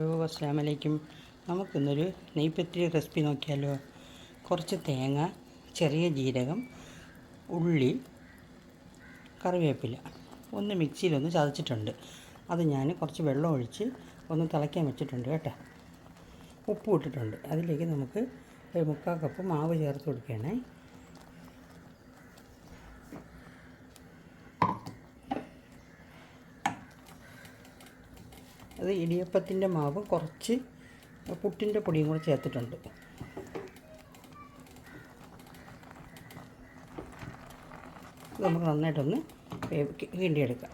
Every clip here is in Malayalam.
ഹലോ അസ്സാമലൈക്കും നമുക്കിന്നൊരു നെയ്പ്പത്തിരി റെസിപ്പി നോക്കിയാലോ? കുറച്ച് തേങ്ങ ചെറിയ ജീരകം ഉള്ളി കറിവേപ്പില. ഒന്ന് മിക്സിയിലൊന്ന് ചതച്ചിട്ടുണ്ട്. അത് ഞാൻ കുറച്ച് വെള്ളം ഒഴിച്ച് ഒന്ന് തിളയ്ക്കാൻ വെച്ചിട്ടുണ്ട് കേട്ടോ. ഉപ്പ് ഇട്ടിട്ടുണ്ട്. അതിലേക്ക് നമുക്ക് ഒരു മുക്കാൽ കപ്പ് മാവ് ചേർത്ത് കൊടുക്കണേ അത് ഇടിയപ്പത്തിന്റെ മാവ് കുറച്ച് പുട്ടിന്റെ പൊടിയും കൂടെ ചേർത്തിട്ടുണ്ട്. നമുക്ക് നന്നായിട്ടൊന്ന് കിണ്ടിയെടുക്കാം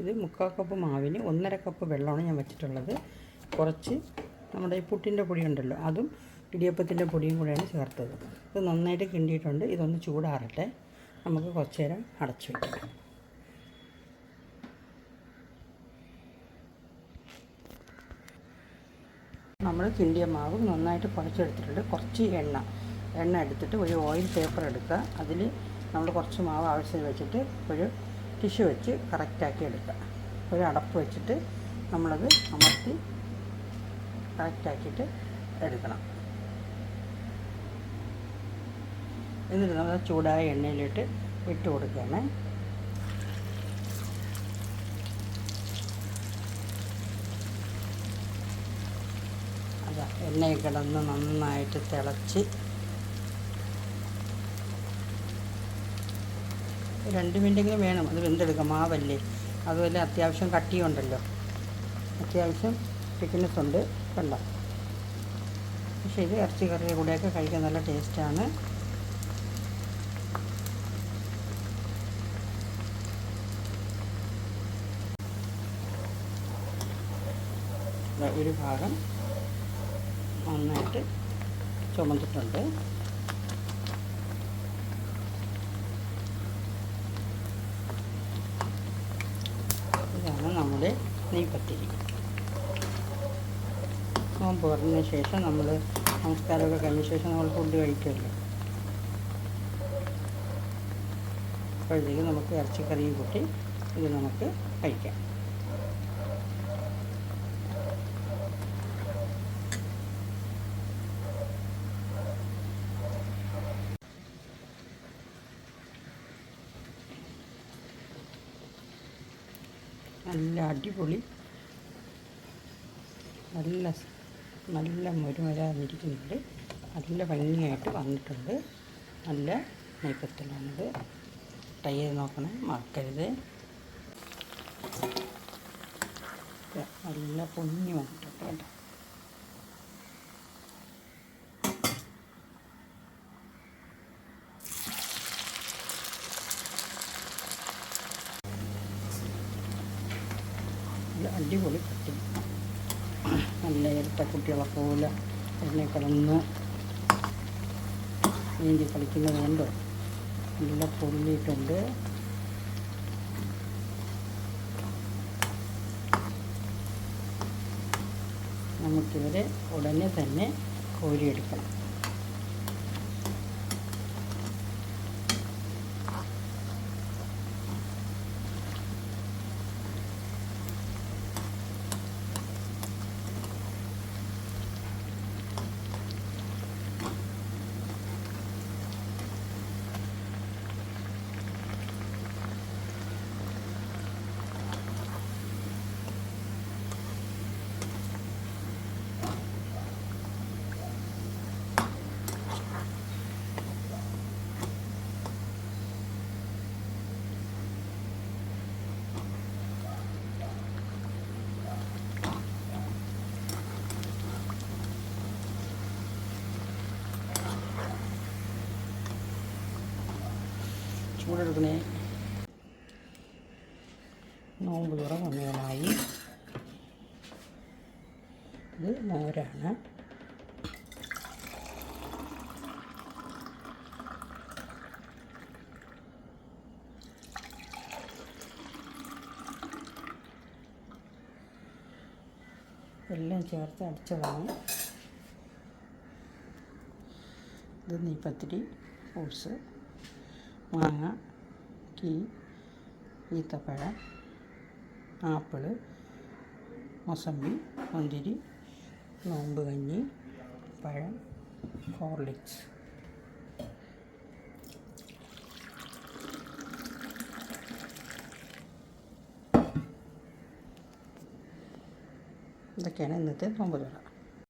ഇത് മുക്കാൽ കപ്പ് മാവിന് ഒന്നര കപ്പ് വെള്ളമാണ് ഞാൻ വെച്ചിട്ടുള്ളത്. കുറച്ച് നമ്മുടെ ഈ പുട്ടിന്റെ പൊടി ഉണ്ടല്ലോ അതും ഇടിയപ്പത്തിന്റെ പൊടിയും കൂടെയാണ് ചേർത്തത്. ഇത് നന്നായിട്ട് കിണ്ടിയിട്ടുണ്ട് ഇതൊന്ന് ചൂടാറട്ടെ. നമുക്ക് കുറച്ച് നേരം അടച്ചു വയ്ക്കാം നമ്മൾ ചിന്തിയ മാവ് നന്നായിട്ട് കുഴച്ചെടുത്തിട്ടുണ്ട് കുറച്ച് എണ്ണ. എണ്ണ എടുത്തിട്ട് ഒരു ഓയിൽ പേപ്പർ എടുക്കുക. അതിൽ നമ്മൾ കുറച്ച് മാവ് ആവശ്യത്തിന് വെച്ചിട്ട് ഒരു ടിഷ്യൂ വെച്ച് കറക്റ്റാക്കി എടുക്കുക. ഒരു അടപ്പ് വെച്ചിട്ട് നമ്മളത് അമർത്തി കറക്റ്റാക്കിയിട്ട് എടുക്കണം. എന്നിട്ട് നമ്മൾ ചൂടായ എണ്ണയിലിട്ട് ഇട്ട് കൊടുക്കണേ അതാ എണ്ണയിൽ കിടന്ന് നന്നായിട്ട് തിളച്ച് രണ്ട് മിനിറ്റെങ്കിലും വേണം. അത് വെന്തെടുക്കാം. മാവല്ലേ? അതുപോലെ അത്യാവശ്യം കട്ടിയുണ്ടല്ലോ. അത്യാവശ്യം തിക്നെസ് ഉണ്ട്. കണ്ടോ പക്ഷേ ഇത് ഇറച്ചി കറിയുടെ കൂടെയൊക്കെ കഴിക്കാൻ നല്ല ടേസ്റ്റാണ്. ഒരു ഭാഗം നന്നായിട്ട് ചുമന്നിട്ടുണ്ട്. ഇതാണ് നമ്മുടെ നെയ്പത്തിരി. നോമ്പ് ശേഷം നമ്മൾ നമസ്കാരമൊക്കെ കഴിഞ്ഞ ശേഷം നമ്മൾ ഫുഡ് കഴിക്കുമല്ലോ. അപ്പോഴത്തേക്ക് നമുക്ക് ഇറച്ചിക്കറിയും കൂട്ടി ഇത് നമുക്ക് കഴിക്കാം. നല്ല അടിപൊളി. നല്ല നല്ല മുരുമുരാന്നിരിക്കുന്നുണ്ട്. നല്ല ഭംഗിയായിട്ട് വന്നിട്ടുണ്ട്. നല്ല നെയ്പ്പത്തലാണിത് ട്രൈ ചെയ്ത് നോക്കണേ മറക്കരുത്. നല്ല പൊങ്ങി വന്നിട്ടുണ്ട് കേട്ടോ നല്ല അടിപൊളി കട്ടി. നല്ല ഇരട്ട കുട്ടികളെ പോലെ എണ്ണ കിടന്ന്. നീന്തി കളിക്കുന്നത് കൊണ്ട് നല്ല പൊള്ളിയിട്ടുണ്ട്. നമുക്കിവരെ ഉടനെ തന്നെ കോരിയെടുക്കണം. ചൂടെടുക്കണേ. നോമ്പ് തുറ സമയമായി ഇത് മോരാണ്. എല്ലാം ചേർത്ത് അടിച്ചതാണ്. ഇത് നെയ്പ്പത്തിരി ഫ്രൂട്ട്സ് മാങ്ങ കീ ഈത്തപ്പഴം ആപ്പിൾ മൊസമ്പി മുന്തിരി നോമ്പ് കഞ്ഞി പഴം ഹോർലിക്സ്. ഇതൊക്കെയാണ് ഇന്നത്തെ നോമ്പ് തുറ